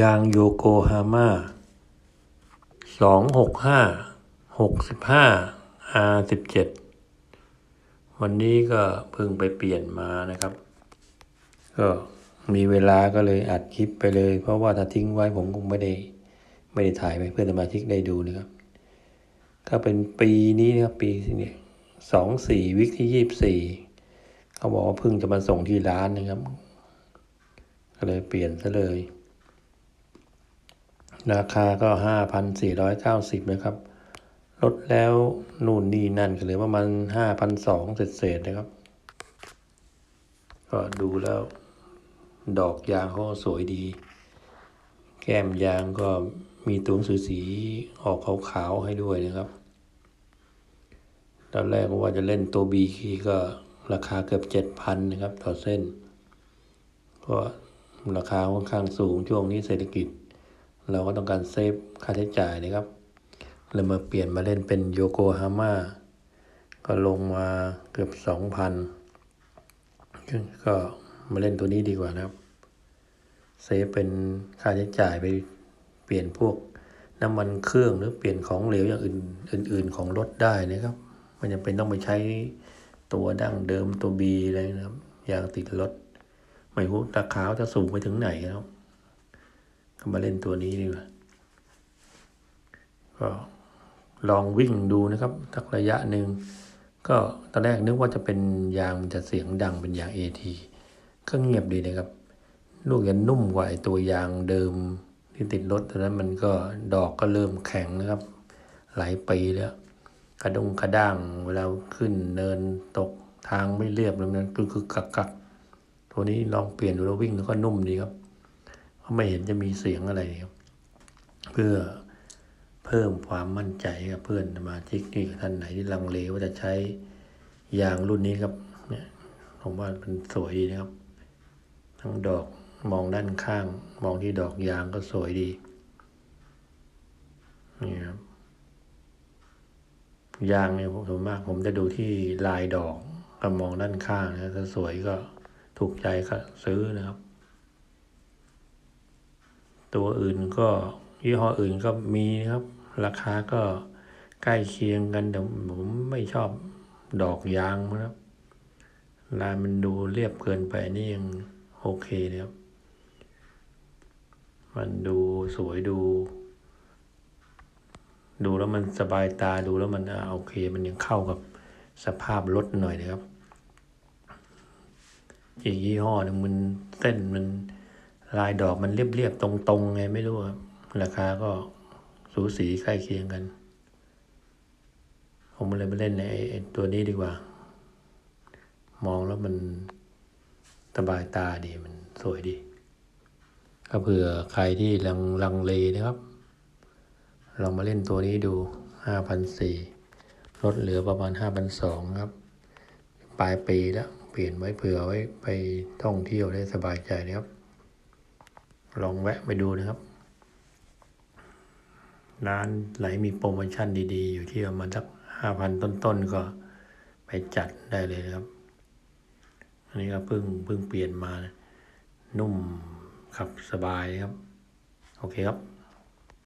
ยางโยโกฮาม่าสองหกห้าหกสิบห้า R สิบเจ็ดวันนี้ก็เพิ่งไปเปลี่ยนมานะครับ ก็มีเวลาก็เลยอัดคลิปไปเลย เพราะว่าถ้าทิ้งไว้ผมคงไม่ได้ ไม่ได้ถ่ายไปเพื่อนสมาชิกได้ดูนะครับ ก็เป็นปีนี้นะครับ ปีนี้สองสี่วิกที่ยี่สิบสี่เขาบอกว่าเพิ่งจะมาส่งที่ร้านนะครับ ก็เลยเปลี่ยนซะเลย ราคาก็ห้าพันสี่ร้อยเก้าสิบนะครับ ลดแล้วนู่นนี่นั่นก็เหลือประมาณห้าพันสองเศษๆนะครับ ก็ดูแล้ว ดอกยางเขาสวยดี แก้มยางก็มีตัวหนังสือสีออกขาวๆให้ด้วยนะครับ ตอนแรกว่าจะเล่นตัวบีคีก็ราคาเกือบเจ็ดพันนะครับ ต่อเส้นก็ราคาค่อนข้างสูงช่วงนี้เศรษฐกิจ เราก็ต้องการเซฟค่าใช้จ่ายนะครับเลยมาเปลี่ยนมาเล่นเป็นโยโกฮาม่าก็ลงมาเกือบสองพันก็มาเล่นตัวนี้ดีกว่านะครับ เซฟเป็นค่าใช้จ่ายไปเปลี่ยนพวกน้ำมันเครื่องหรือเปลี่ยนของเหลวอย่างอื่นอื่น ๆ ของรถได้นะครับมันจะเป็นต้องไปใช้ตัวดั้งเดิมตัวบีอะไรนะครับยางติดรถไม่รู้ราคาจะสูงไปถึงไหนแล้ว มาเล่นตัวนี้ดีกว่าก็ลองวิ่งดูนะครับสักระยะหนึ่งก็ตอนแรกนึกว่าจะเป็นยางมันจะเสียงดังเป็นยางเอทีก็เงียบดีนะครับ ลูกยันนุ่มกว่าไอตัวยางเดิมที่ติดรถตอนนั้นมันก็ดอกก็เริ่มแข็งนะครับ หลายปีแล้วกระดงกระด้างเวลาขึ้นเนินตกทางไม่เรียบแล้วมันคือคือกักกักตัวนี้ลองเปลี่ยนดูแล้ววิ่งแล้วก็นุ่มดีครับ ไม่เห็นจะมีเสียงอะไรครับเพื่อเพิ่มความมั่นใจกับเพื่อนสมาชิกนี่ท่านไหนที่ลังเลว่าจะใช้ยางรุ่นนี้ครับเนี่ยผมว่ามันสวยดีนะครับ ทั้งดอกมองด้านข้าง มองที่ดอกยางก็สวยดีนี่ครับยางเนี่ยผมส่วนมาก ผมจะดูที่ลายดอกกับมองด้านข้างนะถ้าสวยก็ถูกใจก็ซื้อนะครับ ตัวอื่นก็ยี่ห้ออื่นก็มีนะครับ ราคาก็ใกล้เคียงกันแต่ผมไม่ชอบดอกยางนะครับลายมันดูเรียบเกินไปนี่ยังโอเคนะครับ มันดูสวยดู ดูแล้วมันสบายตาดูแล้วมันอ่าโอเค มันยังเข้ากับสภาพรถหน่อยนะครับอีกยี่ห้อหนึ่งมันเส้นมัน ลายดอกมันเรียบๆ ตรงๆไงไม่รู้ครับ ราคาก็สูสีใกล้เคียงกัน ผมเลยไปเล่นในไอ้ตัวนี้ดีกว่า มองแล้วมันสบายตาดีมันสวยดี ก็เผื่อใครที่ลังลังเลนะครับ ลองมาเล่นตัวนี้ดูห้าพันสี่ลดเหลือประมาณห้าพันสองครับ ปลายปีแล้ว เปลี่ยนไว้เผื่อไว้ไปท่องเที่ยวได้สบายใจนะครับ ลองแวะไปดูนะครับ ร้านไหนมีโปรโมชั่นดีๆ อยู่ที่ประมาณสักห้าพันต้นๆ ก็ไปจัดได้เลยนะครับ อันนี้ก็เพิ่งเพิ่งเปลี่ยนมา นุ่มขับสบายครับ โอเคครับ